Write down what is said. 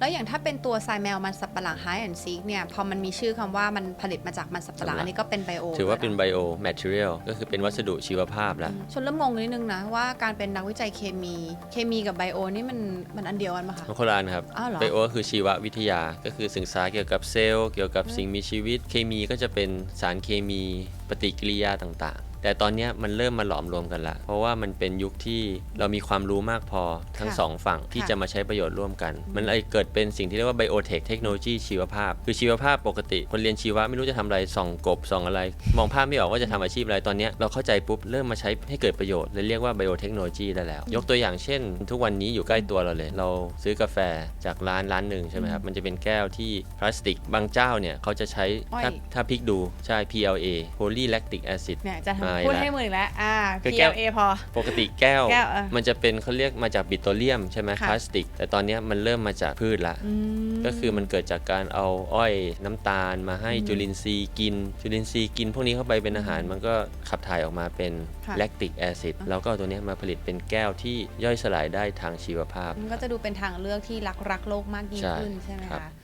แล้วอย่างถ้าเป็นตัวไซแมลมันสับปะหลัง High and Seek เนี่ยพอมันมีชื่อคำว่ามันผลิตมาจากมันสับปะหลังสำหรับอันนี้ก็เป็นไบโอถือว่าเป็นไบโอแมทเทียลก็คือเป็นวัสดุชีวภาพแล้วชนเริ่มงงนิดนึงนะว่าการเป็นนักวิจัยเคมี เคมีกับไบโอนี่มันมันอันเดียวกันปะคะมันคนละอันครับอ้าวเหรอไบโอก็คือชีววิทยาก็คือศึกษาเกี่ยวกับเซลล์เกี่ยวกับสิ่งมีชีวิต เคมีก็จะเป็นสารเคมีปฏิกิริยาต่างๆแต่ตอนเนี้ยมันเริ่มมาหลอมรวมกันละ เพราะว่ามันเป็นยุคที่เรามีความรู้มากพอทั้งค่ะสองฝั่งที่ค่ะจะมาใช้ประโยชน์ร่วมกัน มันเลยเกิดเป็นสิ่งที่เรียกว่าไบโอเทคเทคโนโลยีชีวภาพ คือชีวภาพปกติ คนเรียนชีวะไม่รู้จะทำอะไรส่องกบส่องอะไร มองภาพไม่ออกว่าจะทำอาชีพอะไรตอนเนี้ยเราเข้าใจปุ๊บเริ่มมาใช้ให้เกิดประโยชน์เลยเรียกว่าไบโอเทคโนโลยีได้แล้ว ยกตัวอย่างเช่น ทุกวันนี้อยู่ใกล้ตัวเราเลย เราซื้อกาแฟจากร้านร้านหนึ่งใช่ไหมครับมันจะเป็นแก้วที่พลาสติกบางเจ้าเนี่ยเขาจะใช้อ้อยถ้าถ้าพลิกดูใช่ PLA Polylactic Acid เนี่ยจะมาทำอีกพูดแล้ว ให้มืออีกแล้วอ่า คือแก้ว PLA พอ ปกติแก้ว แก้วเออมันจะเป็นเขาเรียกมาจากบิโตรเลียมใช่ไหมค่ะ พลาสติก แต่ตอนเนี้ยมันเริ่มมาจากพืชละ อืม ก็คือมันเกิดจากการเอาอ้อยน้ำตาลมาให้อืมจุลินทรีย์กิน จุลินทรีย์กิน พวกนี้เข้าไปเป็นอาหารมันก็ขับถ่ายออกมาเป็นค่ะ แลคติกแอซิดแล้วก็เอาตัวเนี้ยมาผลิตเป็นแก้วที่ย่อยสลายได้ทางชีวภาพ มันก็จะดูเป็นทางเลือกที่รักรักโลกมากยิ่งใช่ขึ้นใช่ไหมครับ คะ